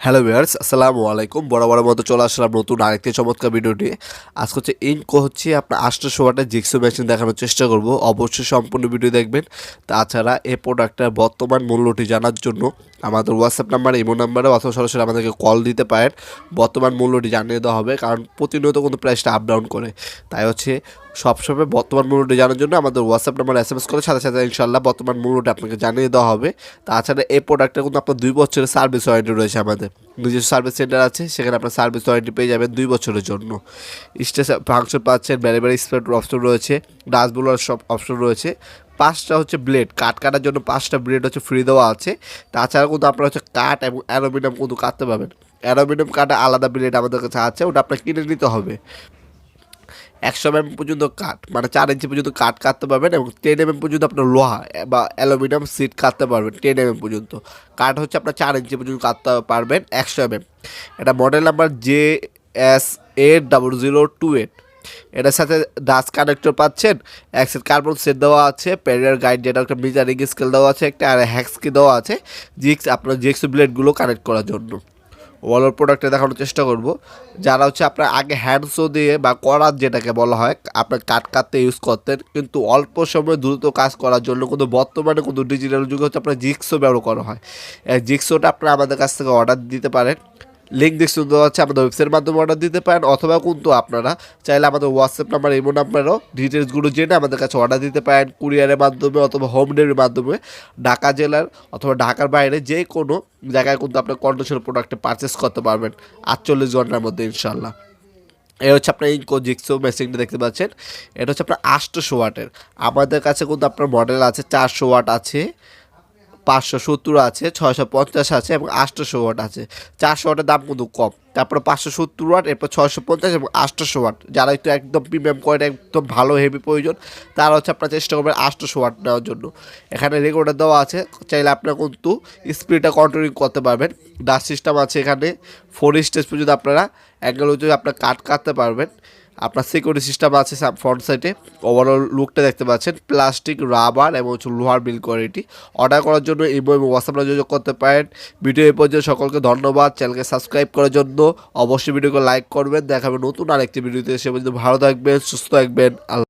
Hello viewers আসসালামু আলাইকুম। বড় বড় মতো চলে আসলাম নতুন আরেকটি চমৎকার ভিডিওটি। আজ হচ্ছে ইনকো হচ্ছে আপনার আটশোশো ওয়াটের জিক্সো মেশিন দেখানোর চেষ্টা করব। অবশ্যই সম্পূর্ণ ভিডিও দেখবেন। তাছাড়া এ প্রোডাক্টের বর্তমান মূল্যটি জানার জন্য আমাদের হোয়াটসঅ্যাপ নাম্বার ইমো নাম্বারে অথবা সরাসরি আমাদেরকে কল দিতে পারেন। বর্তমান মূল্যটি জানিয়ে দেওয়া হবে, কারণ প্রতিনিয়ত কিন্তু প্রাইসটা আপ ডাউন করে। তাই হচ্ছে, সবসময় বর্তমান মূল্যটি জানার জন্য আমাদের WhatsApp number S M S করে সাথে সাথে ইনশাল্লাহ বর্তমান মূল্যটা আপনাকে জানিয়ে দেওয়া হবে। তাছাড়া এই প্রোডাক্টটা কিন্তু আপনার দুই বছরের সার্ভিস ওয়ারেন্টি রয়েছে আমাদের। নিজস্ব সার্ভিস সেন্টার আছে, সেখানে আপনার সার্ভিস ওয়ারেন্টি পেয়ে যাবেন দুই বছরের জন্য। স্টেশন ফাংশন পাচ্ছেন ব্যারি ব্যারি স্প্রেড অপশন রয়েছে ডাস্টবোলার সব অপশন রয়েছে। পাঁচটা হচ্ছে ব্লেড কাট কাটার জন্য পাঁচটা ব্লেড হচ্ছে ফ্রি দেওয়া আছে। তাছাড়া কিন্তু আপনারা হচ্ছে কাঠ এবং অ্যালুমিনিয়াম কিন্তু কাটতে পাবেন অ্যালুমিনিয়াম কাটা আলাদা ব্লেড আমাদের কাছে আছে, ওটা আপনার কিনে নিতে হবে। একশো এম পর্যন্ত কাঠ মানে চার ইঞ্চি পর্যন্ত কাঠ কাটতে পারবেন এবং টেন এম পর্যন্ত আপনার লোহা বা অ্যালুমিনিয়াম সিট কাটতে পারবেন টেন এম পর্যন্ত। কাঠ হচ্ছে আপনার চার ইঞ্চি পর্যন্ত কাটতে পারবেন একশো এম এটা model number J S eight double zero two eight এটার সাথে ডাস্ট কানেক্টর পাচ্ছেন এক সেট কার্বন সেট দেওয়া আছে প্যারিয়ার গাইড যেটা একটা মিজারিং স্কেল দেওয়া আছে, একটা আর হ্যাক্সকি দেওয়া আছে জিক্স আপনার জিক্স ব্লেডগুলো কানেক্ট করার জন্য। ওয়ালের প্রোডাক্টে দেখানোর চেষ্টা করব। যারা হচ্ছে আপনার আগে হ্যান্ডসো দিয়ে বা করাত যেটাকে বলা হয় আপনার কাট কাটতে ইউজ করতেন, কিন্তু অল্প সময়ে দ্রুত কাজ করার জন্য কিন্তু বর্তমানে কিন্তু ডিজিটাল যুগে হচ্ছে আপনার জিক্সো ব্যবহার করা হয়। জিক্সোটা আপনারা আমাদের কাছ থেকে অর্ডার দিতে পারেন। লিঙ্ক ডিসক্রিপশন দেওয়া আছে আমাদের ওয়েবসাইটের মাধ্যমে অর্ডার দিতে পারেন, অথবা কিন্তু আপনারা চাইলে আমাদের হোয়াটসঅ্যাপ নাম্বার ইমো নাম্বারও ডিটেলসগুলো জেনে আমাদের কাছে অর্ডার দিতে পারেন কুরিয়ারের মাধ্যমে অথবা হোম ডেলিভারির মাধ্যমে। ঢাকা জেলার অথবা ঢাকার বাইরে যে কোনো জায়গায় কিন্তু আপনার কন্ডিশন প্রোডাক্টে পারচেস করতে পারবেন। আটচল্লিশ ঘণ্টার মধ্যে ইনশাল্লাহ এই হচ্ছে আপনার ইনকো জিক্সো মেশিনটা দেখতে পাচ্ছেন। এটা হচ্ছে আপনার আটশোশো ওয়াটের। আমাদের কাছে কিন্তু আপনার মডেল আছে চারশো ওয়াট আছে। পাঁচশো সত্তর আছে, ছয়শো পঞ্চাশ আছে এবং আটশোশো ওয়াট আছে। চারশো ওয়াটের দাম কিন্তু কম। তারপরে পাঁচশো সত্তর ওয়াট, এরপর ছয়শো পঞ্চাশ এবং আটশোশো ওয়াট। যারা একটু একদম প্রিমিয়াম কোয়ালিটি একদম ভালো হেভি প্রয়োজন, তারা হচ্ছে আপনার চেষ্টা করবেন আটশোশো ওয়াট নেওয়ার জন্য। এখানে রেকর্ডার দেওয়া আছে। চাইলে আপনারা কিন্তু স্পিডটা কন্ট্রোলিং করতে পারবেন। ডাস্ট সিস্টেম আছে এখানে। ফোর স্টেজ পর্যন্ত আপনারা অ্যাঙ্গেল অনুযায়ী আপনার কাট কাটতে পারবেন আপনার সিকিউরিটি সিস্টেম আছে ফ্রন্ট সাইডে ওভারঅল লুকটা দেখতে পাচ্ছেন প্লাস্টিক রাবার এবং হচ্ছে লোহার বিল কোয়ালিটি অর্ডার করার জন্য ইমো এবং হোয়াটসঅ্যাপ যোগাযোগ করতে পারেন। ভিডিও এ পর্যন্ত, সকলকে ধন্যবাদ। চ্যানেলকে সাবস্ক্রাইব করার জন্য অবশ্যই ভিডিওকে লাইক করবেন। দেখাবেন নতুন আরেকটি ভিডিওতে সে পর্যন্ত ভালো থাকবেন, সুস্থ থাকবেন। আল্লাহ